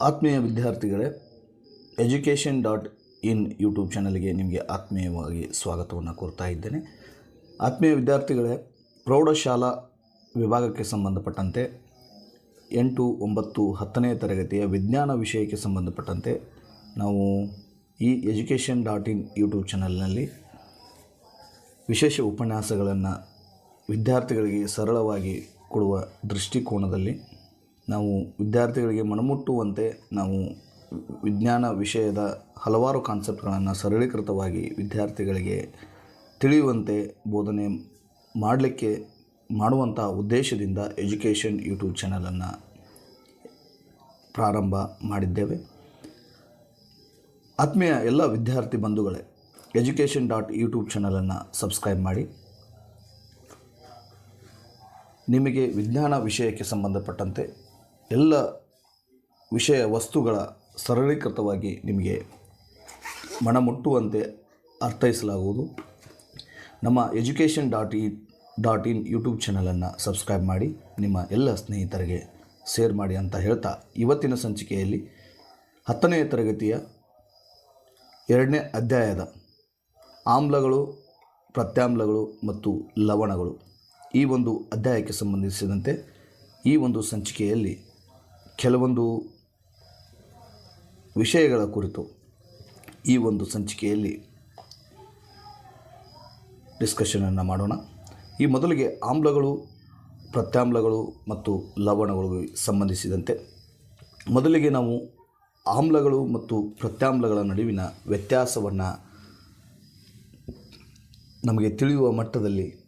ಆತ್ಮೀಯ ವಿದ್ಯಾರ್ಥಿಗಳೇ education dot in YouTube ಚಾನಲ್ಗೆ ನಿಮಗೆ ಆತ್ಮೀಯವಾಗಿ ಸ್ವಾಗತವನ್ನು ಕೋರ್ತಾ ಇದ್ದೇನೆ. ಆತ್ಮೀಯ ವಿದ್ಯಾರ್ಥಿಗಳೇ, ಪ್ರೌಢಶಾಲಾ ವಿಭಾಗಕ್ಕೆ ಸಂಬಂಧಪಟ್ಟಂತೆ ಎಂಟು ಒಂಬತ್ತು ಹತ್ತನೇ ತರಗತಿಯ ವಿಜ್ಞಾನ ವಿಷಯಕ್ಕೆ ಸಂಬಂಧಪಟ್ಟಂತೆ ನಾವು ಈ ಎಜುಕೇಷನ್ ಡಾಟ್ ಇನ್ ಯೂಟ್ಯೂಬ್ ಚಾನಲ್ನಲ್ಲಿ ವಿಶೇಷ ಉಪನ್ಯಾಸಗಳನ್ನು ವಿದ್ಯಾರ್ಥಿಗಳಿಗೆ ಸರಳವಾಗಿ ಕೊಡುವ ದೃಷ್ಟಿಕೋನದಲ್ಲಿ ನಾವು ವಿದ್ಯಾರ್ಥಿಗಳಿಗೆ ಮನಮುಟ್ಟುವಂತೆ ನಾವು ವಿಜ್ಞಾನ ವಿಷಯದ ಹಲವಾರು ಕಾನ್ಸೆಪ್ಟ್ಗಳನ್ನು ಸರಳೀಕೃತವಾಗಿ ವಿದ್ಯಾರ್ಥಿಗಳಿಗೆ ತಿಳಿಯುವಂತೆ ಬೋಧನೆ ಮಾಡಲಿಕ್ಕೆ ಮಾಡುವಂಥ ಉದ್ದೇಶದಿಂದ ಎಜುಕೇಷನ್ ಯೂಟ್ಯೂಬ್ ಚಾನಲನ್ನು ಪ್ರಾರಂಭ ಮಾಡಿದ್ದೇವೆ. ಆತ್ಮೀಯ ಎಲ್ಲ ವಿದ್ಯಾರ್ಥಿ ಬಂಧುಗಳೇ, ಎಜುಕೇಷನ್ ಡಾಟ್ ಯೂಟ್ಯೂಬ್ ಚಾನಲನ್ನು ಸಬ್ಸ್ಕ್ರೈಬ್ ಮಾಡಿ. ನಿಮಗೆ ವಿಜ್ಞಾನ ವಿಷಯಕ್ಕೆ ಸಂಬಂಧಪಟ್ಟಂತೆ ಎಲ್ಲ ವಿಷಯ ವಸ್ತುಗಳ ಸರಳೀಕೃತವಾಗಿ ನಿಮಗೆ ಮನಮುಟ್ಟುವಂತೆ ಅರ್ಥೈಸಲಾಗುವುದು. ನಮ್ಮ education dot e dot in YouTube ಚಾನಲನ್ನು ಸಬ್ಸ್ಕ್ರೈಬ್ ಮಾಡಿ, ನಿಮ್ಮ ಎಲ್ಲ ಸ್ನೇಹಿತರಿಗೆ ಶೇರ್ ಮಾಡಿ ಅಂತ ಹೇಳ್ತಾ ಇವತ್ತಿನ ಸಂಚಿಕೆಯಲ್ಲಿ ಹತ್ತನೆಯ ತರಗತಿಯ ಎರಡನೇ ಅಧ್ಯಾಯದ ಆಮ್ಲಗಳು, ಪ್ರತ್ಯಾಮ್ಲಗಳು ಮತ್ತು ಲವಣಗಳು ಈ ಒಂದು ಅಧ್ಯಾಯಕ್ಕೆ ಸಂಬಂಧಿಸಿದಂತೆ ಈ ಒಂದು ಸಂಚಿಕೆಯಲ್ಲಿ ಕೆಲವೊಂದು ವಿಷಯಗಳ ಕುರಿತು ಈ ಒಂದು ಸಂಚಿಕೆಯಲ್ಲಿ ಡಿಸ್ಕಷನನ್ನು ಮಾಡೋಣ. ಈ ಮೊದಲಿಗೆ ಆಮ್ಲಗಳು, ಪ್ರತ್ಯಾಮ್ಲಗಳು ಮತ್ತು ಲವಣಗಳು ಸಂಬಂಧಿಸಿದಂತೆ ಮೊದಲಿಗೆ ನಾವು ಆಮ್ಲಗಳು ಮತ್ತು ಪ್ರತ್ಯಾಮ್ಲಗಳ ನಡುವಿನ ವ್ಯತ್ಯಾಸವನ್ನು ನಮಗೆ ತಿಳಿಯುವ ಮಟ್ಟದಲ್ಲಿ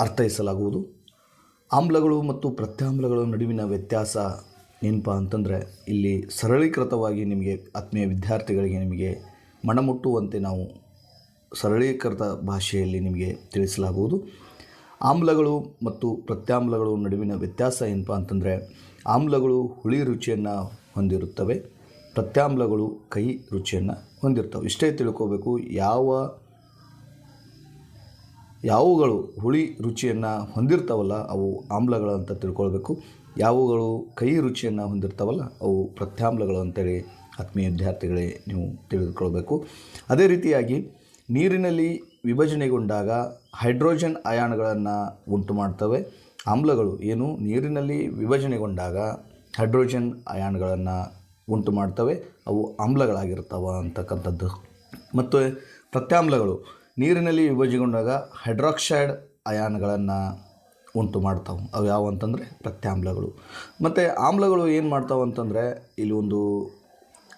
ಅರ್ಥೈಸಲಾಗುವುದು. ಆಮ್ಲಗಳು ಮತ್ತು ಪ್ರತ್ಯಾಮ್ಲಗಳ ನಡುವಿನ ವ್ಯತ್ಯಾಸ ಏನಪ್ಪ ಅಂತಂದರೆ, ಇಲ್ಲಿ ಸರಳೀಕೃತವಾಗಿ ನಿಮಗೆ ಆತ್ಮೀಯ ವಿದ್ಯಾರ್ಥಿಗಳಿಗೆ ನಿಮಗೆ ಮನಮುಟ್ಟುವಂತೆ ನಾವು ಸರಳೀಕೃತ ಭಾಷೆಯಲ್ಲಿ ನಿಮಗೆ ತಿಳಿಸಲಾಗುವುದು. ಆಮ್ಲಗಳು ಮತ್ತು ಪ್ರತ್ಯಾಮ್ಲಗಳು ನಡುವಿನ ವ್ಯತ್ಯಾಸ ಏನಪ್ಪ ಅಂತಂದರೆ, ಆಮ್ಲಗಳು ಹುಳಿ ರುಚಿಯನ್ನು ಹೊಂದಿರುತ್ತವೆ, ಪ್ರತ್ಯಾಮ್ಲಗಳು ಕಹಿ ರುಚಿಯನ್ನು ಹೊಂದಿರ್ತವೆ ಇಷ್ಟೇ ತಿಳ್ಕೋಬೇಕು, ಯಾವ ಯಾವುಗಳು ಹುಳಿ ರುಚಿಯನ್ನು ಹೊಂದಿರ್ತಾವಲ್ಲ ಅವು ಆಮ್ಲಗಳು ಅಂತ ತಿಳ್ಕೊಳ್ಬೇಕು. ಯಾವುಗಳು ಕಹಿ ರುಚಿಯನ್ನು ಹೊಂದಿರ್ತಾವಲ್ಲ ಅವು ಪ್ರತ್ಯಾಮ್ಲಗಳು ಅಂತೇಳಿ ಆತ್ಮೀಯ ವಿದ್ಯಾರ್ಥಿಗಳೇ ನೀವು ತಿಳಿದುಕೊಳ್ಬೇಕು. ಅದೇ ರೀತಿಯಾಗಿ ನೀರಿನಲ್ಲಿ ವಿಭಜನೆಗೊಂಡಾಗ ಹೈಡ್ರೋಜನ್ ಅಯಾನ್ಗಳನ್ನು ಉಂಟು ಮಾಡ್ತವೆ. ಆಮ್ಲಗಳು ಏನು? ನೀರಿನಲ್ಲಿ ವಿಭಜನೆಗೊಂಡಾಗ ಹೈಡ್ರೋಜನ್ ಅಯಾನ್ಗಳನ್ನು ಉಂಟು ಮಾಡ್ತವೆ. ಅವು ಆಮ್ಲಗಳಾಗಿರ್ತಾವ ಅಂತಕ್ಕಂಥದ್ದು. ಮತ್ತು ಪ್ರತ್ಯಾಮ್ಲಗಳು ನೀರಿನಲ್ಲಿ ವಿಭಜನೆಗೊಂಡಾಗ ಹೈಡ್ರಾಕ್ಸೈಡ್ ಅಯಾನ್ಗಳನ್ನು ಉಂಟು ಮಾಡ್ತಾವೆ. ಅವು ಯಾವ ಅಂತಂದರೆ ಪ್ರತ್ಯಾಮ್ಲಗಳು. ಮತ್ತು ಆಮ್ಲಗಳು ಏನು ಮಾಡ್ತಾವೆ ಅಂತಂದರೆ ಇಲ್ಲಿ ಒಂದು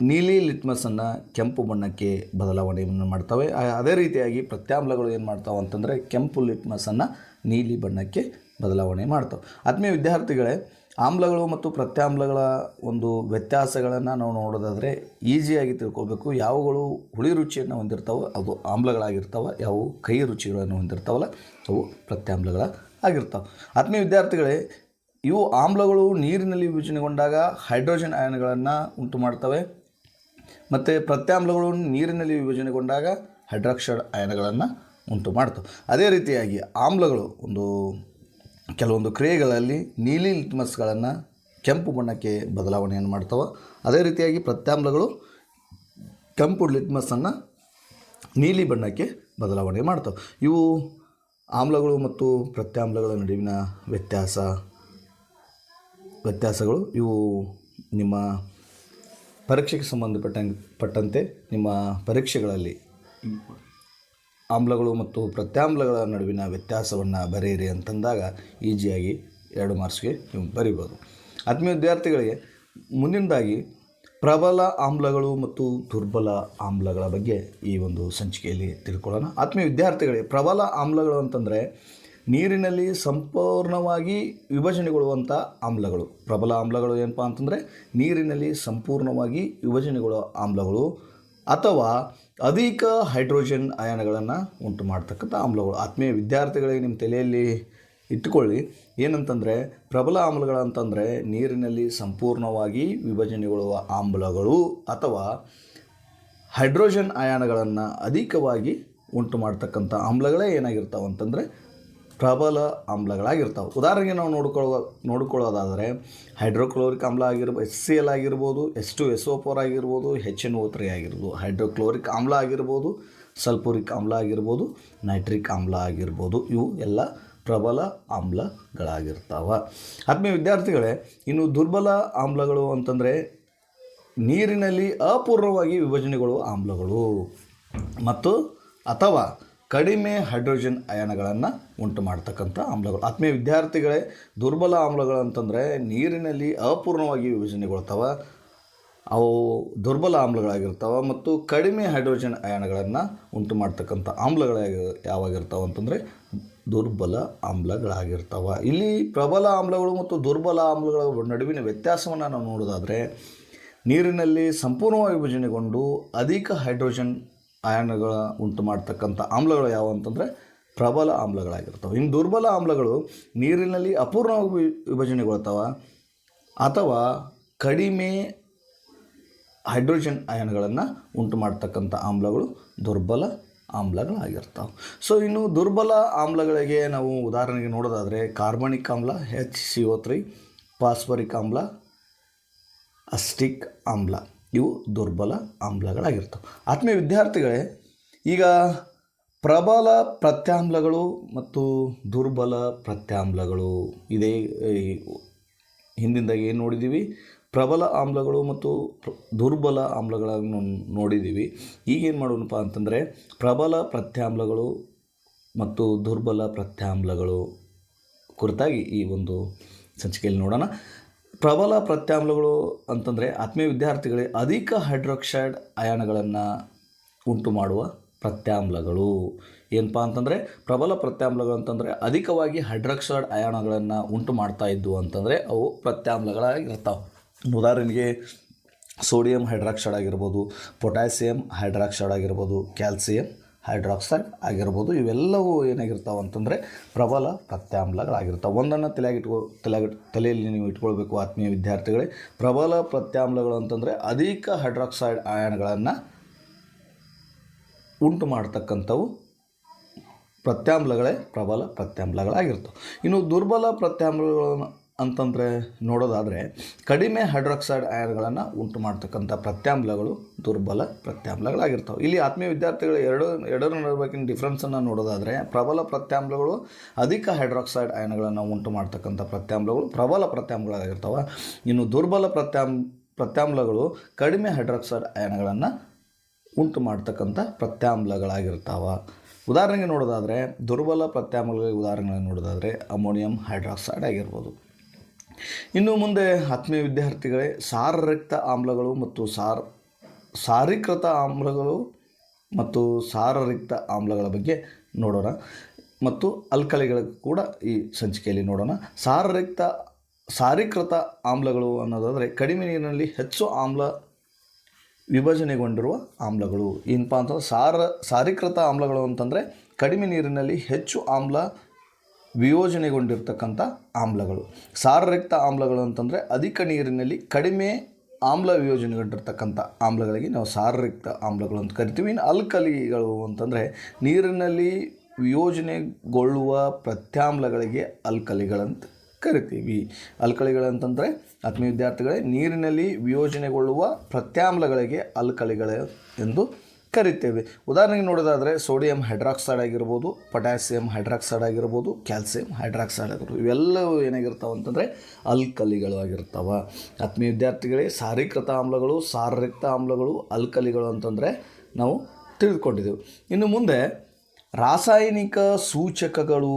ನೀಲಿ ಲಿಟ್ಮಸನ್ನು ಕೆಂಪು ಬಣ್ಣಕ್ಕೆ ಬದಲಾವಣೆಯನ್ನು ಮಾಡ್ತವೆ. ಅದೇ ರೀತಿಯಾಗಿ ಪ್ರತ್ಯಾಮ್ಲಗಳು ಏನು ಮಾಡ್ತಾವೆ ಅಂತಂದರೆ ಕೆಂಪು ಲಿಟ್ಮಸನ್ನು ನೀಲಿ ಬಣ್ಣಕ್ಕೆ ಬದಲಾವಣೆ ಮಾಡ್ತವೆ. ಆತ್ಮೀಯ ವಿದ್ಯಾರ್ಥಿಗಳೇ ಆಮ್ಲಗಳು ಮತ್ತು ಪ್ರತ್ಯಾಮ್ಲಗಳ ಒಂದು ವ್ಯತ್ಯಾಸಗಳನ್ನು ನಾವು ನೋಡೋದಾದರೆ ಈಸಿಯಾಗಿ ತಿಳ್ಕೊಬೇಕು ಯಾವುಗಳು ಹುಳಿ ರುಚಿಯನ್ನು ಹೊಂದಿರ್ತಾವೋ ಅದು ಆಮ್ಲಗಳಾಗಿರ್ತಾವೆ, ಯಾವು ಕಹಿ ರುಚಿಗಳನ್ನು ಹೊಂದಿರ್ತಾವಲ್ಲ ಅವು ಪ್ರತ್ಯಾಮ್ಲಗಳ ಆಗಿರ್ತಾವೆ. ಆತ್ಮೀಯ ವಿದ್ಯಾರ್ಥಿಗಳೇ, ಇವು ಆಮ್ಲಗಳು ನೀರಿನಲ್ಲಿ ವಿಭಜನೆಗೊಂಡಾಗ ಹೈಡ್ರೋಜನ್ ಆಯನಗಳನ್ನು ಉಂಟು ಮಾಡ್ತವೆ. ಮತ್ತು ಪ್ರತ್ಯಾಮ್ಲಗಳು ನೀರಿನಲ್ಲಿ ವಿಭಜನೆಗೊಂಡಾಗ ಹೈಡ್ರಾಕ್ಸೈಡ್ ಆಯನಗಳನ್ನು ಉಂಟು ಮಾಡ್ತವೆ. ಅದೇ ರೀತಿಯಾಗಿ ಆಮ್ಲಗಳು ಒಂದು ಕೆಲವೊಂದು ಕ್ರಿಯೆಗಳಲ್ಲಿ ನೀಲಿ ಲಿಟ್ಮಸ್ಗಳನ್ನು ಕೆಂಪು ಬಣ್ಣಕ್ಕೆ ಬದಲಾವಣೆಯನ್ನು ಮಾಡ್ತವೆ. ಅದೇ ರೀತಿಯಾಗಿ ಪ್ರತ್ಯಾಮ್ಲಗಳು ಕೆಂಪು ಲಿಟ್ಮಸ್ಸನ್ನು ನೀಲಿ ಬಣ್ಣಕ್ಕೆ ಬದಲಾವಣೆ ಮಾಡ್ತವೆ. ಇವು ಆಮ್ಲಗಳು ಮತ್ತು ಪ್ರತ್ಯಾಮ್ಲಗಳ ನಡುವಿನ ವ್ಯತ್ಯಾಸ, ವ್ಯತ್ಯಾಸಗಳು ಇವು ನಿಮ್ಮ ಪರೀಕ್ಷೆಗೆ ಸಂಬಂಧಪಟ್ಟ ಪಟ್ಟಂತೆ ನಿಮ್ಮ ಪರೀಕ್ಷೆಗಳಲ್ಲಿ. ಆಮ್ಲಗಳು ಮತ್ತು ಪ್ರತ್ಯಾಮ್ಲಗಳ ನಡುವಿನ ವ್ಯತ್ಯಾಸವನ್ನು ಬರೆಯಿರಿ ಅಂತಂದಾಗ ಈಜಿಯಾಗಿ ಎರಡು ಮಾರ್ಕ್ಸ್ಗೆ ನೀವು ಬರಿಬೋದು. ಆತ್ಮೀಯ ವಿದ್ಯಾರ್ಥಿಗಳಿಗೆ ಮುಂದಿನದಾಗಿ ಪ್ರಬಲ ಆಮ್ಲಗಳು ಮತ್ತು ದುರ್ಬಲ ಆಮ್ಲಗಳ ಬಗ್ಗೆ ಈ ಒಂದು ಸಂಚಿಕೆಯಲ್ಲಿ ತಿಳ್ಕೊಳ್ಳೋಣ. ಆತ್ಮೀಯ ವಿದ್ಯಾರ್ಥಿಗಳಿಗೆ ಪ್ರಬಲ ಆಮ್ಲಗಳು ಅಂತಂದರೆ ನೀರಿನಲ್ಲಿ ಸಂಪೂರ್ಣವಾಗಿ ವಿಭಜನೆಗೊಳ್ಳುವಂಥ ಆಮ್ಲಗಳು. ಪ್ರಬಲ ಆಮ್ಲಗಳು ಏನಪ್ಪ ಅಂತಂದರೆ ನೀರಿನಲ್ಲಿ ಸಂಪೂರ್ಣವಾಗಿ ವಿಭಜನೆಗೊಳ್ಳುವ ಆಮ್ಲಗಳು ಅಥವಾ ಅಧಿಕ ಹೈಡ್ರೋಜನ್ ಅಯಾನಗಳನ್ನು ಉಂಟು ಮಾಡ್ತಕ್ಕಂಥ ಆಮ್ಲಗಳು. ಆತ್ಮೀಯ ವಿದ್ಯಾರ್ಥಿಗಳಿಗೆ ನಿಮ್ಮ ತಲೆಯಲ್ಲಿ ಇಟ್ಟುಕೊಳ್ಳಿ. ಏನಂತಂದರೆ, ಪ್ರಬಲ ಆಮ್ಲಗಳಂತಂದರೆ ನೀರಿನಲ್ಲಿ ಸಂಪೂರ್ಣವಾಗಿ ವಿಭಜನೆಗೊಳ್ಳುವ ಆಮ್ಲಗಳು ಅಥವಾ ಹೈಡ್ರೋಜನ್ ಅಯಾನಗಳನ್ನು ಅಧಿಕವಾಗಿ ಉಂಟು ಮಾಡ್ತಕ್ಕಂಥ ಆಮ್ಲಗಳೇ ಏನಾಗಿರ್ತಾವೆ ಅಂತಂದರೆ ಪ್ರಬಲ ಆಮ್ಲಗಳಾಗಿರ್ತಾವೆ. ಉದಾಹರಣೆಗೆ ನಾವು ನೋಡ್ಕೊಳ್ಳೋ ನೋಡ್ಕೊಳ್ಳೋದಾದರೆ ಹೈಡ್ರೋಕ್ಲೋರಿಕ್ ಆಮ್ಲ ಆಗಿರ್ಬೋದು ಎಸ್ ಸಿ ಎಲ್ ಆಗಿರ್ಬೋದು S two S O four ಆಗಿರ್ಬೋದು ಹೆಚ್ ಎನ್ ಓ ತ್ರೀ ಆಗಿರ್ಬೋದು, ಹೈಡ್ರೋಕ್ಲೋರಿಕ್ ಆಮ್ಲ ಆಗಿರ್ಬೋದು, ಸಲ್ಫೋರಿಕ್ ಆಮ್ಲ ಆಗಿರ್ಬೋದು, ನೈಟ್ರಿಕ್ ಆಮ್ಲ ಆಗಿರ್ಬೋದು, ಇವು ಎಲ್ಲ ಪ್ರಬಲ ಆಮ್ಲಗಳಾಗಿರ್ತಾವೆ. ಆತ್ಮೀಯ ವಿದ್ಯಾರ್ಥಿಗಳೇ, ಇನ್ನು ದುರ್ಬಲ ಆಮ್ಲಗಳು ಅಂತಂದರೆ ನೀರಿನಲ್ಲಿ ಅಪೂರ್ವವಾಗಿ ವಿಭಜನೆಗೊಳ್ಳುವ ಆಮ್ಲಗಳು. ಮತ್ತು ಅಥವಾ ಕಡಿಮೆ ಹೈಡ್ರೋಜನ್ ಅಯಾನಗಳನ್ನು ಉಂಟು ಮಾಡ್ತಕ್ಕಂಥ ಆಮ್ಲಗಳು. ಆತ್ಮೀಯ ವಿದ್ಯಾರ್ಥಿಗಳೇ, ದುರ್ಬಲ ಆಮ್ಲಗಳು ಅಂತಂದರೆ ನೀರಿನಲ್ಲಿ ಅಪೂರ್ಣವಾಗಿ ವಿಭಜನೆಗೊಳ್ತಾವೆ. ಅವು ದುರ್ಬಲ ಆಮ್ಲಗಳಾಗಿರ್ತಾವೆ ಮತ್ತು ಕಡಿಮೆ ಹೈಡ್ರೋಜನ್ ಅಯಾನಗಳನ್ನು ಉಂಟು ಮಾಡ್ತಕ್ಕಂಥ ಆಮ್ಲಗಳಾಗಿ ಯಾವಾಗಿರ್ತಾವೆ ಅಂತಂದರೆ ದುರ್ಬಲ ಆಮ್ಲಗಳಾಗಿರ್ತಾವೆ. ಇಲ್ಲಿ ಪ್ರಬಲ ಆಮ್ಲಗಳು ಮತ್ತು ದುರ್ಬಲ ಆಮ್ಲಗಳ ನಡುವಿನ ವ್ಯತ್ಯಾಸವನ್ನು ನಾವು ನೋಡೋದಾದರೆ ನೀರಿನಲ್ಲಿ ಸಂಪೂರ್ಣವಾಗಿ ವಿಭಜನೆಗೊಂಡು ಅಧಿಕ ಹೈಡ್ರೋಜನ್ ಅಯಾನಗಳ ಉಂಟು ಮಾಡ್ತಕ್ಕಂಥ ಆಮ್ಲಗಳು ಯಾವ ಅಂತಂದರೆ ಪ್ರಬಲ ಆಮ್ಲಗಳಾಗಿರ್ತವೆ. ಇನ್ನು ದುರ್ಬಲ ಆಮ್ಲಗಳು ನೀರಿನಲ್ಲಿ ಅಪೂರ್ಣವಾಗಿ ವಿಭಜನೆಗೊಳ್ತಾವೆ ಅಥವಾ ಕಡಿಮೆ ಹೈಡ್ರೋಜನ್ ಅಯಾನ್ಗಳನ್ನು ಉಂಟು ಮಾಡ್ತಕ್ಕಂಥ ಆಮ್ಲಗಳು ದುರ್ಬಲ ಆಮ್ಲಗಳಾಗಿರ್ತಾವೆ. ಸೊ ಇನ್ನು ದುರ್ಬಲ ಆಮ್ಲಗಳಿಗೆ ನಾವು ಉದಾಹರಣೆಗೆ ನೋಡೋದಾದರೆ ಕಾರ್ಬನಿಕ್ ಆಮ್ಲ ಹೆಚ್ ಸಿ ಓ ತ್ರೀ ಆಮ್ಲ, ಅಸ್ಟಿಕ್ ಆಮ್ಲ. ಇವು ದುರ್ಬಲ ಆಮ್ಲಗಳಾಗಿರ್ತವೆ. ಆತ್ಮೀಯ ವಿದ್ಯಾರ್ಥಿಗಳೇ, ಈಗ ಪ್ರಬಲ ಪ್ರತ್ಯಾಮ್ಲಗಳು ಮತ್ತು ದುರ್ಬಲ ಪ್ರತ್ಯಾಮ್ಲಗಳು, ಇದೇ, ಈ ಹಿಂದಿಂದ ಏನು ನೋಡಿದ್ದೀವಿ ಪ್ರಬಲ ಆಮ್ಲಗಳು ಮತ್ತು ದುರ್ಬಲ ಆಮ್ಲಗಳನ್ನು ನೋಡಿದ್ದೀವಿ ಈಗೇನು ಮಾಡೋಣಪ್ಪ ಅಂತಂದರೆ, ಪ್ರಬಲ ಪ್ರತ್ಯಾಮ್ಲಗಳು ಮತ್ತು ದುರ್ಬಲ ಪ್ರತ್ಯಾಮ್ಲಗಳು ಕುರಿತಾಗಿ ಈ ಒಂದು ಸಂಚಿಕೆಯಲ್ಲಿ ನೋಡೋಣ. ಪ್ರಬಲ ಪ್ರತ್ಯಾಮ್ಲಗಳು ಅಂತಂದರೆ ಆತ್ಮೀಯ ವಿದ್ಯಾರ್ಥಿಗಳೇ ಅಧಿಕ ಹೈಡ್ರಾಕ್ಸೈಡ್ ಅಯಾನಗಳನ್ನು ಉಂಟು ಮಾಡುವ ಪ್ರತ್ಯಾಮ್ಲಗಳು. ಏನಪ್ಪ ಅಂತಂದರೆ ಪ್ರಬಲ ಪ್ರತ್ಯಾಮ್ಲಗಳು ಅಂತಂದರೆ ಅಧಿಕವಾಗಿ ಹೈಡ್ರಾಕ್ಸೈಡ್ ಅಯಾನಗಳನ್ನು ಉಂಟು ಮಾಡ್ತಾ ಇದ್ವು ಅಂತಂದರೆ ಅವು ಪ್ರತ್ಯಾಮ್ಲಗಳಾಗಿರ್ತಾವೆ ಉದಾಹರಣೆಗೆ ಸೋಡಿಯಂ ಹೈಡ್ರಾಕ್ಸೈಡ್ ಆಗಿರ್ಬೋದು, ಪೊಟ್ಯಾಸಿಯಂ ಹೈಡ್ರಾಕ್ಸೈಡ್ ಆಗಿರ್ಬೋದು, ಕ್ಯಾಲ್ಸಿಯಂ ಹೈಡ್ರಾಕ್ಸೈಡ್ ಆಗಿರ್ಬೋದು, ಇವೆಲ್ಲವೂ ಏನಾಗಿರ್ತಾವೆ ಅಂತಂದರೆ ಪ್ರಬಲ ಪ್ರತ್ಯಾಮ್ಲಗಳಾಗಿರ್ತಾವೆ. ಒಂದನ್ನು ತಲೆಯಾಗಿಟ್ಕೊ ತಲೆಯಾಗಿ ತಲೆಯಲ್ಲಿ ನೀವು ಇಟ್ಕೊಳ್ಬೇಕು ಆತ್ಮೀಯ ವಿದ್ಯಾರ್ಥಿಗಳೇ. ಪ್ರಬಲ ಪ್ರತ್ಯಾಮ್ಲಗಳು ಅಂತಂದರೆ ಅಧಿಕ ಹೈಡ್ರಾಕ್ಸೈಡ್ ಅಯಾನ್ಗಳನ್ನು ಉಂಟು ಮಾಡ್ತಕ್ಕಂಥವು ಪ್ರತ್ಯಾಮ್ಲಗಳೇ ಪ್ರಬಲ ಪ್ರತ್ಯಾಮ್ಲಗಳಾಗಿರ್ತವೆ. ಇನ್ನು ದುರ್ಬಲ ಪ್ರತ್ಯಾಮ್ಲಗಳು ಅಂತಂದರೆ ನೋಡೋದಾದರೆ ಕಡಿಮೆ ಹೈಡ್ರಾಕ್ಸೈಡ್ ಅಯಾನ್ಗಳನ್ನು ಉಂಟು ಮಾಡ್ತಕ್ಕಂಥ ಪ್ರತ್ಯಾಮ್ಲಗಳು ದುರ್ಬಲ ಪ್ರತ್ಯಾಮ್ಲಗಳಾಗಿರ್ತವೆ. ಇಲ್ಲಿ ಆತ್ಮೀಯ ವಿದ್ಯಾರ್ಥಿಗಳು ಎರಡು ಎರಡರ ನಡುವಿನ ಡಿಫ್ರೆನ್ಸನ್ನು ನೋಡೋದಾದರೆ ಪ್ರಬಲ ಪ್ರತ್ಯಾಮ್ಲಗಳು ಅಧಿಕ ಹೈಡ್ರಾಕ್ಸೈಡ್ ಅಯಾನ್ಗಳನ್ನು ಉಂಟು ಮಾಡ್ತಕ್ಕಂಥ ಪ್ರತ್ಯಾಮ್ಲಗಳು ಪ್ರಬಲ ಪ್ರತ್ಯಾಮ್ಲಗಳಾಗಿರ್ತವೆ. ಇನ್ನು ದುರ್ಬಲ ಪ್ರತ್ಯಾಮ್, ಪ್ರತ್ಯಾಮ್ಲಗಳು ಕಡಿಮೆ ಹೈಡ್ರಾಕ್ಸೈಡ್ ಅಯಾನ್ಗಳನ್ನು ಉಂಟು ಮಾಡ್ತಕ್ಕಂಥ ಪ್ರತ್ಯಾಮ್ಲಗಳಾಗಿರ್ತಾವೆ. ಉದಾಹರಣೆಗೆ ನೋಡೋದಾದರೆ ದುರ್ಬಲ ಪ್ರತ್ಯಾಮ್ಲಗಳಿಗೆ ಉದಾಹರಣೆಗಳನ್ನು ನೋಡೋದಾದರೆ ಅಮೋನಿಯಂ ಹೈಡ್ರಾಕ್ಸೈಡ್ ಆಗಿರ್ಬೋದು. ಇನ್ನು ಮುಂದೆ ಆತ್ಮೀಯ ವಿದ್ಯಾರ್ಥಿಗಳೇ ಸಾರರಕ್ತ ಆಮ್ಲಗಳು ಮತ್ತು ಸಾರ, ಸಾರೀಕೃತ ಆಮ್ಲಗಳು ಮತ್ತು ಸಾರರಿಕ್ತ ಆಮ್ಲಗಳ ಬಗ್ಗೆ ನೋಡೋಣ. ಮತ್ತು ಅಲ್ಕಲಿಗಳ ಕೂಡ ಈ ಸಂಚಿಕೆಯಲ್ಲಿ ನೋಡೋಣ. ಸಾರರಿಕ್ತ ಸಾರೀಕೃತ ಆಮ್ಲಗಳು ಅನ್ನೋದಾದರೆ ಕಡಿಮೆ ನೀರಿನಲ್ಲಿ ಹೆಚ್ಚು ಆಮ್ಲ ವಿಭಜನೆಗೊಂಡಿರುವ ಆಮ್ಲಗಳು. ಏನಪ್ಪ ಅಂತಂದ್ರೆ ಸಾರ, ಸಾರೀಕೃತ ಆಮ್ಲಗಳು ಅಂತಂದರೆ ಕಡಿಮೆ ನೀರಿನಲ್ಲಿ ಹೆಚ್ಚು ಆಮ್ಲ ವಿಯೋಜನೆಗೊಂಡಿರ್ತಕ್ಕಂಥ ಆಮ್ಲಗಳು. ಸಾರರಕ್ತ ಆಮ್ಲಗಳು ಅಂತಂದರೆ ಅಧಿಕ ನೀರಿನಲ್ಲಿ ಕಡಿಮೆ ಆಮ್ಲ ವಿಯೋಜನೆಗೊಂಡಿರ್ತಕ್ಕಂಥ ಆಮ್ಲಗಳಿಗೆ ನಾವು ಸಾರರಿಕ್ತ ಆಮ್ಲಗಳು ಅಂತ ಕರಿತೀವಿ. ಇನ್ನು ಅಲ್ಕಲಿಗಳು ಅಂತಂದರೆ ನೀರಿನಲ್ಲಿ ವಿಯೋಜನೆಗೊಳ್ಳುವ ಪ್ರತ್ಯಾಮ್ಲಗಳಿಗೆ ಅಲ್ಕಲಿಗಳಂತ ಕರಿತೀವಿ. ಅಲ್ಕಲಿಗಳಂತಂದರೆ ಆತ್ಮೀಯ ವಿದ್ಯಾರ್ಥಿಗಳೇ ನೀರಿನಲ್ಲಿ ವಿಯೋಜನೆಗೊಳ್ಳುವ ಪ್ರತ್ಯಾಮ್ಲಗಳಿಗೆ ಅಲ್ಕಲಿಗಳು ಎಂದು ಕರಿತೇವೆ ಉದಾಹರಣೆಗೆ ನೋಡೋದಾದರೆ ಸೋಡಿಯಂ ಹೈಡ್ರಾಕ್ಸೈಡ್ ಆಗಿರ್ಬೋದು, ಪೊಟ್ಯಾಸಿಯಂ ಹೈಡ್ರಾಕ್ಸೈಡ್ ಆಗಿರ್ಬೋದು, ಕ್ಯಾಲ್ಸಿಯಂ ಹೈಡ್ರಾಕ್ಸೈಡ್ ಆಗಿರ್ಬೋದು. ಇವೆಲ್ಲವೂ ಏನಾಗಿರ್ತಾವೆ ಅಂತಂದರೆ ಅಲ್ಕಲಿಗಳು ಆಗಿರ್ತಾವೆ. ಆತ್ಮೀಯ ವಿದ್ಯಾರ್ಥಿಗಳೇ, ಸಾರೀಕೃತ ಆಮ್ಲಗಳು ಸಾರರಿಕ್ತ ಆಮ್ಲಗಳು, ಅಲ್ಕಲಿಗಳು ಅಂತಂದರೆ ನಾವು ತಿಳಿದುಕೊಂಡಿದ್ದೆವು ಇನ್ನು ಮುಂದೆ ರಾಸಾಯನಿಕ ಸೂಚಕಗಳು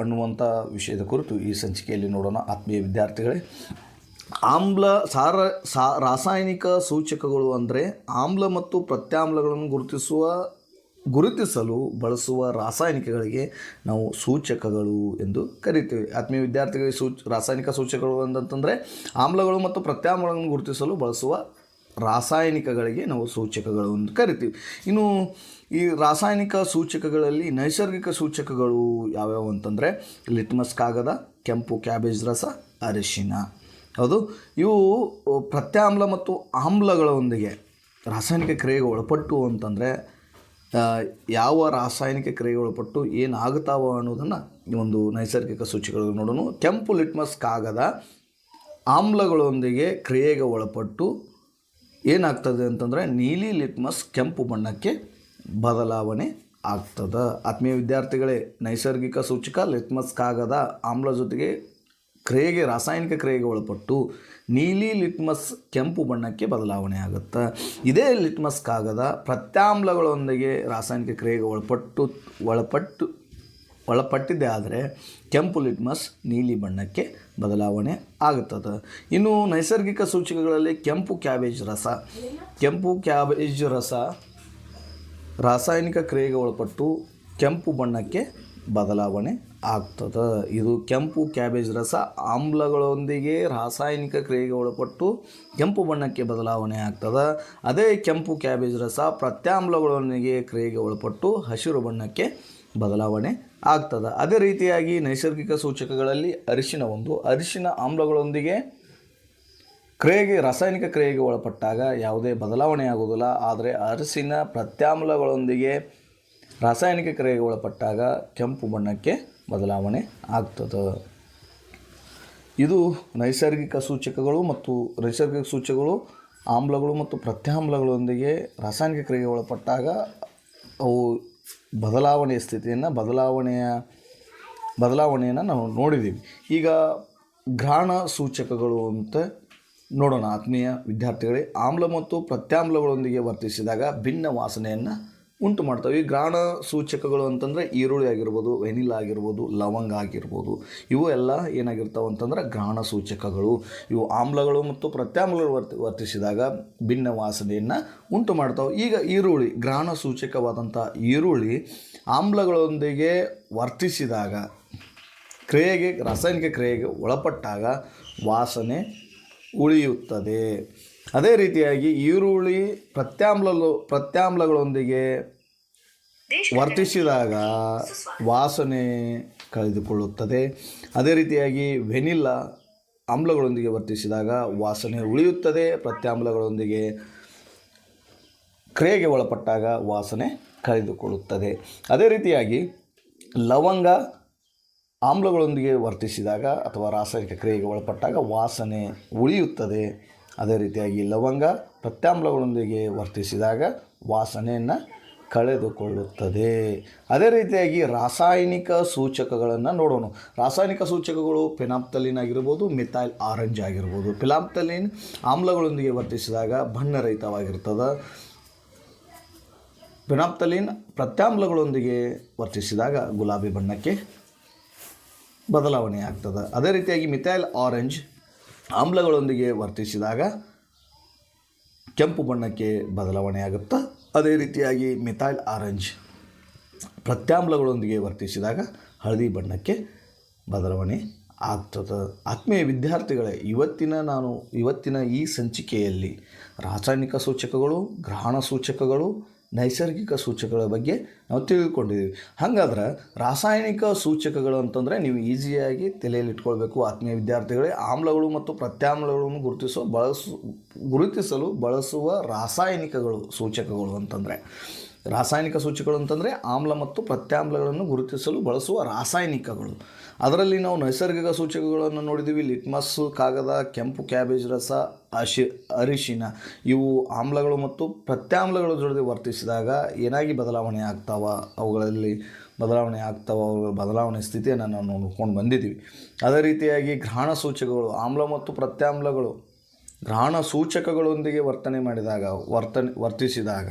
ಅನ್ನುವಂಥ ವಿಷಯದ ಕುರಿತು ಈ ಸಂಚಿಕೆಯಲ್ಲಿ ನೋಡೋಣ. ಆತ್ಮೀಯ ವಿದ್ಯಾರ್ಥಿಗಳೇ ಆಮ್ಲ ಸಾರ, ಸಾ, ರಾಸಾಯನಿಕ ಸೂಚಕಗಳು ಅಂದರೆ ಆಮ್ಲ ಮತ್ತು ಪ್ರತ್ಯಾಮ್ಲಗಳನ್ನು ಗುರುತಿಸುವ, ಗುರುತಿಸಲು ಬಳಸುವ ರಾಸಾಯನಿಕಗಳಿಗೆ ನಾವು ಸೂಚಕಗಳು ಎಂದು ಕರಿತೀವಿ. ಆತ್ಮೀಯ ವಿದ್ಯಾರ್ಥಿಗಳಿಗೆ ಸೂಚ, ರಾಸಾಯನಿಕ ಸೂಚಕಗಳು ಅಂತಂತಂದರೆ ಆಮ್ಲಗಳು ಮತ್ತು ಪ್ರತ್ಯಾಮ್ಲಗಳನ್ನು ಗುರುತಿಸಲು ಬಳಸುವ ರಾಸಾಯನಿಕಗಳಿಗೆ ನಾವು ಸೂಚಕಗಳು ಎಂದು ಕರಿತೀವಿ. ಇನ್ನು ಈ ರಾಸಾಯನಿಕ ಸೂಚಕಗಳಲ್ಲಿ ನೈಸರ್ಗಿಕ ಸೂಚಕಗಳು ಯಾವ್ಯಾವು ಅಂತಂದರೆ ಲಿಟ್ಮಸ್ ಕಾಗದ, ಕೆಂಪು ಕ್ಯಾಬೇಜ್ ರಸ, ಅರಿಶಿನ. ಹೌದು? ಇವು ಪ್ರತ್ಯಾಮ್ಲ ಮತ್ತು ಆಮ್ಲಗಳೊಂದಿಗೆ ರಾಸಾಯನಿಕ ಕ್ರಿಯೆಗೆ ಒಳಪಟ್ಟು ಅಂತಂದರೆ ಯಾವ ರಾಸಾಯನಿಕ ಕ್ರಿಯೆಗೆ ಒಳಪಟ್ಟು ಏನಾಗುತ್ತಾವ ಅನ್ನೋದನ್ನು ಒಂದು ನೈಸರ್ಗಿಕ ಸೂಚಿಗಳು ನೋಡೋಣ ಕೆಂಪು ಲಿಟ್ಮಸ್ ಕಾಗದ ಆಮ್ಲಗಳೊಂದಿಗೆ ಕ್ರಿಯೆಗೆ ಒಳಪಟ್ಟು ಏನಾಗ್ತದೆ ಅಂತಂದರೆ, ನೀಲಿ ಲಿಟ್ಮಸ್ ಕೆಂಪು ಬಣ್ಣಕ್ಕೆ ಬದಲಾವಣೆ ಆಗ್ತದೆ. ಆತ್ಮೀಯ ವಿದ್ಯಾರ್ಥಿಗಳೇ, ನೈಸರ್ಗಿಕ ಸೂಚಕ ಲಿಟ್ಮಸ್ ಕಾಗದ ಆಮ್ಲ ಜೊತೆಗೆ ಕ್ರಿಯೆಗೆ, ರಾಸಾಯನಿಕ ಕ್ರಿಯೆಗೆ ಒಳಪಟ್ಟು ನೀಲಿ ಲಿಟ್ಮಸ್ ಕೆಂಪು ಬಣ್ಣಕ್ಕೆ ಬದಲಾವಣೆ ಆಗುತ್ತೆ. ಇದೇ ಲಿಟ್ಮಸ್ ಕಾಗದ ಪ್ರತ್ಯಾಮ್ಲಗಳೊಂದಿಗೆ ರಾಸಾಯನಿಕ ಕ್ರಿಯೆಗೆ ಒಳಪಟ್ಟು ಒಳಪಟ್ಟು, ಒಳಪಟ್ಟಿದ್ದೇ ಆದರೆ ಕೆಂಪು ಲಿಟ್ಮಸ್ ನೀಲಿ ಬಣ್ಣಕ್ಕೆ ಬದಲಾವಣೆ ಆಗುತ್ತದೆ. ಇನ್ನು ನೈಸರ್ಗಿಕ ಸೂಚಕಗಳಲ್ಲಿ ಕೆಂಪು ಕ್ಯಾಬೇಜ್ ರಸ, ಕೆಂಪು ಕ್ಯಾಬೇಜ್ ರಸ ರಾಸಾಯನಿಕ ಕ್ರಿಯೆಗೆ ಒಳಪಟ್ಟು ಕೆಂಪು ಬಣ್ಣಕ್ಕೆ ಬದಲಾವಣೆ ಆಗ್ತದೆ. ಇದು ಕೆಂಪು ಕ್ಯಾಬೇಜ್ ರಸ ಆಮ್ಲಗಳೊಂದಿಗೆ ರಾಸಾಯನಿಕ ಕ್ರಿಯೆಗೆ ಒಳಪಟ್ಟು ಕೆಂಪು ಬಣ್ಣಕ್ಕೆ ಬದಲಾವಣೆ ಆಗ್ತದೆ. ಅದೇ ಕೆಂಪು ಕ್ಯಾಬೇಜ್ ರಸ ಪ್ರತ್ಯಾಮ್ಲಗಳೊಂದಿಗೆ ಕ್ರಿಯೆಗೆ ಒಳಪಟ್ಟು ಹಸಿರು ಬಣ್ಣಕ್ಕೆ ಬದಲಾವಣೆ ಆಗ್ತದೆ. ಅದೇ ರೀತಿಯಾಗಿ ನೈಸರ್ಗಿಕ ಸೂಚಕಗಳಲ್ಲಿ ಅರಿಶಿನ ಒಂದು. ಅರಿಶಿನ ಆಮ್ಲಗಳೊಂದಿಗೆ ಕ್ರಿಯೆಗೆ, ರಾಸಾಯನಿಕ ಕ್ರಿಯೆಗೆ ಒಳಪಟ್ಟಾಗ ಯಾವುದೇ ಬದಲಾವಣೆ ಆಗುವುದಿಲ್ಲ. ಆದರೆ ಅರಿಶಿನ ಪ್ರತ್ಯಾಮ್ಲಗಳೊಂದಿಗೆ ರಾಸಾಯನಿಕ ಕ್ರಿಯೆಗೆ ಒಳಪಟ್ಟಾಗ ಕೆಂಪು ಬಣ್ಣಕ್ಕೆ ಬದಲಾವಣೆ ಆಗ್ತದೆ. ಇದು ನೈಸರ್ಗಿಕ ಸೂಚಕಗಳು ಮತ್ತು ನೈಸರ್ಗಿಕ ಸೂಚಕಗಳು, ಆಮ್ಲಗಳು ಮತ್ತು ಪ್ರತ್ಯಾಮ್ಲಗಳೊಂದಿಗೆ ರಾಸಾಯನಿಕ ಕ್ರಿಯೆಗೆ ಒಳಪಟ್ಟಾಗ ಅವು ಬದಲಾವಣೆಯ ಸ್ಥಿತಿಯನ್ನು ಬದಲಾವಣೆಯ, ಬದಲಾವಣೆಯನ್ನು ನಾವು ನೋಡಿದ್ದೀವಿ ಈಗ ಘ್ರಾಣ ಸೂಚಕಗಳು ಅಂತ ನೋಡೋಣ. ಆತ್ಮೀಯ ವಿದ್ಯಾರ್ಥಿಗಳೇ, ಆಮ್ಲ ಮತ್ತು ಪ್ರತ್ಯಾಮ್ಲಗಳೊಂದಿಗೆ ವರ್ತಿಸಿದಾಗ ಭಿನ್ನ ವಾಸನೆಯನ್ನು ಉಂಟು ಮಾಡ್ತವೆ. ಈ ಗ್ರಾಣ ಸೂಚಕಗಳು ಅಂತಂದರೆ ಈರುಳ್ಳಿ ಆಗಿರ್ಬೋದು ವೆನಿಲಾ ಆಗಿರ್ಬೋದು, ಲವಂಗ ಆಗಿರ್ಬೋದು. ಇವು ಎಲ್ಲ ಏನಾಗಿರ್ತಾವೆ ಅಂತಂದ್ರೆ ಗ್ರಾಣ ಸೂಚಕಗಳು. ಇವು ಆಮ್ಲಗಳು ಮತ್ತು ಪ್ರತ್ಯಾಮ್ಲಗಳು ವರ್ತಿ, ವರ್ತಿಸಿದಾಗ ಭಿನ್ನ ವಾಸನೆಯನ್ನು ಉಂಟು ಮಾಡ್ತಾವೆ. ಈಗ ಈರುಳ್ಳಿ ಗ್ರಾಣ ಸೂಚಕವಾದಂಥ ಈರುಳ್ಳಿ ಆಮ್ಲಗಳೊಂದಿಗೆ ವರ್ತಿಸಿದಾಗ, ಕ್ರಿಯೆಗೆ, ರಾಸಾಯನಿಕ ಕ್ರಿಯೆಗೆ ಒಳಪಟ್ಟಾಗ ವಾಸನೆ ಉಳಿಯುತ್ತದೆ. ಅದೇ ರೀತಿಯಾಗಿ ಈರುಳ್ಳಿ ಪ್ರತ್ಯಾಮ್ಲ ಪ್ರತ್ಯಾಮ್ಲಗಳೊಂದಿಗೆ ವರ್ತಿಸಿದಾಗ ವಾಸನೆ ಕಳೆದುಕೊಳ್ಳುತ್ತದೆ. ಅದೇ ರೀತಿಯಾಗಿ ವೆನಿಲ್ಲಾ ಆಮ್ಲಗಳೊಂದಿಗೆ ವರ್ತಿಸಿದಾಗ ವಾಸನೆ ಉಳಿಯುತ್ತದೆ. ಪ್ರತ್ಯಾಮ್ಲಗಳೊಂದಿಗೆ ಕ್ರಿಯೆಗೆ ಒಳಪಟ್ಟಾಗ ವಾಸನೆ ಕಳೆದುಕೊಳ್ಳುತ್ತದೆ. ಅದೇ ರೀತಿಯಾಗಿ ಲವಂಗ ಆಮ್ಲಗಳೊಂದಿಗೆ ವರ್ತಿಸಿದಾಗ ಅಥವಾ ರಾಸಾಯನಿಕ ಕ್ರಿಯೆಗೆ ಒಳಪಟ್ಟಾಗ ವಾಸನೆ ಉಳಿಯುತ್ತದೆ. ಅದೇ ರೀತಿಯಾಗಿ ಲವಂಗ ಪ್ರತ್ಯಾಮ್ಲಗಳೊಂದಿಗೆ ವರ್ತಿಸಿದಾಗ ವಾಸನೆಯನ್ನು ಕಳೆದುಕೊಳ್ಳುತ್ತದೆ. ಅದೇ ರೀತಿಯಾಗಿ ರಾಸಾಯನಿಕ ಸೂಚಕಗಳನ್ನು ನೋಡೋಣ. ರಾಸಾಯನಿಕ ಸೂಚಕಗಳು ಫಿನಾಪ್ತಲಿನ್ ಆಗಿರ್ಬೋದು, ಮಿಥೈಲ್ ಆರೆಂಜ್ ಆಗಿರ್ಬೋದು. ಪಿಲಾಪ್ತಲಿನ್ ಆಮ್ಲಗಳೊಂದಿಗೆ ವರ್ತಿಸಿದಾಗ ಬಣ್ಣರಹಿತವಾಗಿರ್ತದೆ ಫಿನಾಪ್ತಲಿನ್ ಪ್ರತ್ಯಾಮ್ಲಗಳೊಂದಿಗೆ ವರ್ತಿಸಿದಾಗ ಗುಲಾಬಿ ಬಣ್ಣಕ್ಕೆ ಬದಲಾವಣೆ ಆಗ್ತದೆ ಅದೇ ರೀತಿಯಾಗಿ ಮಿಥೈಲ್ ಆರೆಂಜ್ ಆಮ್ಲಗಳೊಂದಿಗೆ ವರ್ತಿಸಿದಾಗ ಕೆಂಪು ಬಣ್ಣಕ್ಕೆ ಬದಲಾವಣೆಯಾಗುತ್ತಾ. ಅದೇ ರೀತಿಯಾಗಿ ಮಿಥೈಲ್ ಆರೆಂಜ್ ಪ್ರತ್ಯಾಮ್ಲಗಳೊಂದಿಗೆ ವರ್ತಿಸಿದಾಗ ಹಳದಿ ಬಣ್ಣಕ್ಕೆ ಬದಲಾವಣೆ ಆಗ್ತದೆ. ಆತ್ಮೀಯ ವಿದ್ಯಾರ್ಥಿಗಳೇ, ಇವತ್ತಿನ ನಾನು, ಇವತ್ತಿನ ಈ ಸಂಚಿಕೆಯಲ್ಲಿ ರಾಸಾಯನಿಕ ಸೂಚಕಗಳು, ಗ್ರಹಣ ಸೂಚಕಗಳು ನೈಸರ್ಗಿಕ ಸೂಚಕಗಳ ಬಗ್ಗೆ ನಾವು ತಿಳಿದುಕೊಂಡಿದ್ದೀವಿ. ಹಾಗಾದ್ರೆ ರಾಸಾಯನಿಕ ಸೂಚಕಗಳು ಅಂತಂದರೆ ನೀವು ಈಸಿಯಾಗಿ ತಲೆಯಲ್ಲಿ ಇಟ್ಕೊಳ್ಬೇಕು. ಆತ್ಮೀಯ ವಿದ್ಯಾರ್ಥಿಗಳೇ ಆಮ್ಲಗಳು ಮತ್ತು ಪ್ರತ್ಯಾಮ್ಲಗಳನ್ನು ಗುರುತಿಸುವ ಬಳಸು, ಗುರುತಿಸಲು ಬಳಸುವ ರಾಸಾಯನಿಕಗಳು ಸೂಚಕಗಳು ಅಂತಂದರೆ. ರಾಸಾಯನಿಕ ಸೂಚಿಗಳು ಅಂತಂದರೆ ಆಮ್ಲ ಮತ್ತು ಪ್ರತ್ಯಾಮ್ಲಗಳನ್ನು ಗುರುತಿಸಲು ಬಳಸುವ ರಾಸಾಯನಿಕಗಳು. ಅದರಲ್ಲಿ ನಾವು ನೈಸರ್ಗಿಕ ಸೂಚಕಗಳನ್ನು ನೋಡಿದ್ದೀವಿ ಲಿಟ್ಮಸ್, ಕಾಗದ, ಕೆಂಪು ಕ್ಯಾಬೇಜ್ ರಸ, ಅಶಿ, ಅರಿಶಿನ ಇವು ಆಮ್ಲಗಳು ಮತ್ತು ಪ್ರತ್ಯಾಮ್ಲಗಳ ಜೊತೆ ವರ್ತಿಸಿದಾಗ ಏನಾಗಿ ಬದಲಾವಣೆ ಆಗ್ತಾವ? ಅವುಗಳಲ್ಲಿ ಬದಲಾವಣೆ ಆಗ್ತಾವ? ಅವುಗಳ ಬದಲಾವಣೆ ಸ್ಥಿತಿಯನ್ನು ನಾವು ನೋಡ್ಕೊಂಡು ಬಂದಿದ್ದೀವಿ ಅದೇ ರೀತಿಯಾಗಿ ಗ್ರಹಣ ಸೂಚಕಗಳು, ಆಮ್ಲ ಮತ್ತು ಪ್ರತ್ಯಾಮ್ಲಗಳು, ಗ್ರಹಣ ಸೂಚಕಗಳೊಂದಿಗೆ ವರ್ತನೆ ಮಾಡಿದಾಗ, ವರ್ತನೆ, ವರ್ತಿಸಿದಾಗ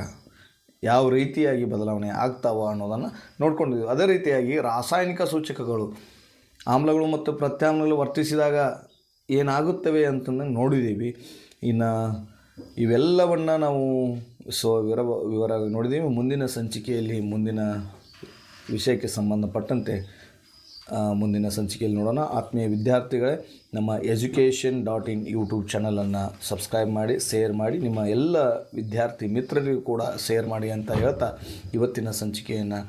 ಯಾವ ರೀತಿಯಾಗಿ ಬದಲಾವಣೆ ಆಗ್ತಾವ ಅನ್ನೋದನ್ನು ನೋಡ್ಕೊಂಡಿದ್ದೀವಿ. ಅದೇ ರೀತಿಯಾಗಿ ರಾಸಾಯನಿಕ ಸೂಚಕಗಳು, ಆಮ್ಲಗಳು ಮತ್ತು ಪ್ರತ್ಯಾಮ್ಲಗಳು ವರ್ತಿಸಿದಾಗ ಏನಾಗುತ್ತವೆ ಅಂತಂದು ನೋಡಿದ್ದೀವಿ. ಇನ್ನು ಇವೆಲ್ಲವನ್ನು ನಾವು ಸೊ ವಿವರ ವಿವರ ನೋಡಿದ್ದೀವಿ. ಮುಂದಿನ ಸಂಚಿಕೆಯಲ್ಲಿ ಮುಂದಿನ ವಿಷಯಕ್ಕೆ ಸಂಬಂಧಪಟ್ಟಂತೆ ಮುಂದಿನ ಸಂಚಿಕೆಯಲ್ಲಿ ನೋಡೋಣ. ಆತ್ಮೀಯ ವಿದ್ಯಾರ್ಥಿಗಳೇ, ನಮ್ಮ ಎಜುಕೇಷನ್ ಡಾಟ್ ಇನ್ ಯೂಟ್ಯೂಬ್ ಚಾನಲನ್ನು ಸಬ್ಸ್ಕ್ರೈಬ್ ಮಾಡಿ, ಶೇರ್ ಮಾಡಿ, ನಿಮ್ಮ ಎಲ್ಲ ವಿದ್ಯಾರ್ಥಿ ಮಿತ್ರರಿಗೂ ಕೂಡ ಶೇರ್ ಮಾಡಿ ಅಂತ ಹೇಳ್ತಾ ಇವತ್ತಿನ ಸಂಚಿಕೆಯನ್ನು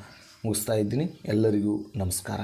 ಮುಗಿಸ್ತಾ ಇದ್ದೀನಿ. ಎಲ್ಲರಿಗೂ ನಮಸ್ಕಾರ.